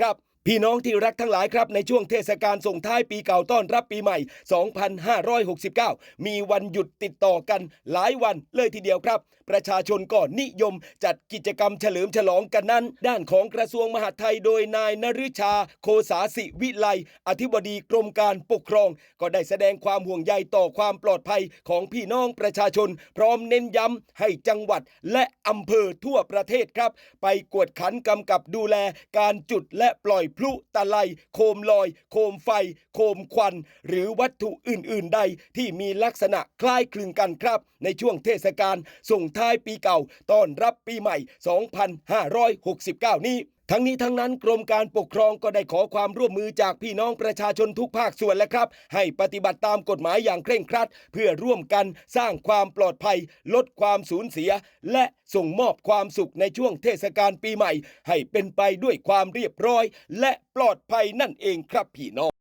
ครับ พี่น้องที่รักทั้งหลายครับในช่วงเทศกาลส่งท้ายปีเก่าต้อนรับปีใหม่ 2569 มีวันหยุดติดต่อกันหลายวันเลยทีเดียวครับ ประชาชนก็นิยมจัดกิจกรรมเฉลิมฉลองกันนั้น ด้านของกระทรวงมหาดไทยโดยนายนฤชา โคสาสิวิไลอธิบดีกรมการปกครอง ก็ได้แสดงความห่วงใยต่อความปลอดภัยของพี่น้องประชาชน พร้อมเน้นย้ำให้จังหวัดและอำเภอทั่วประเทศครับ ไปกวดขันกำกับดูแลการจุดและปล่อยพลุตะไลโคมลอย โคมไฟ โคมควัน หรือวัตถุอื่น ๆ ใดที่มีลักษณะคล้ายคลึงกันครับ ในช่วงเทศกาลส่งท้ายปีเก่าต้อนรับปีใหม่ 2569 นี้ ทั้งนี้ทั้งนั้นกรมการปกครองก็ได้ขอความร่วมมือจากพี่น้องประชาชนทุกภาคส่วนแล้วครับ ให้ปฏิบัติตามกฎหมายอย่างเคร่งครัด เพื่อร่วมกันสร้างความปลอดภัย ลดความสูญเสีย และส่งมอบความสุขในช่วงเทศกาลปีใหม่ ให้เป็นไปด้วยความเรียบร้อย และปลอดภัยนั่นเองครับพี่น้อง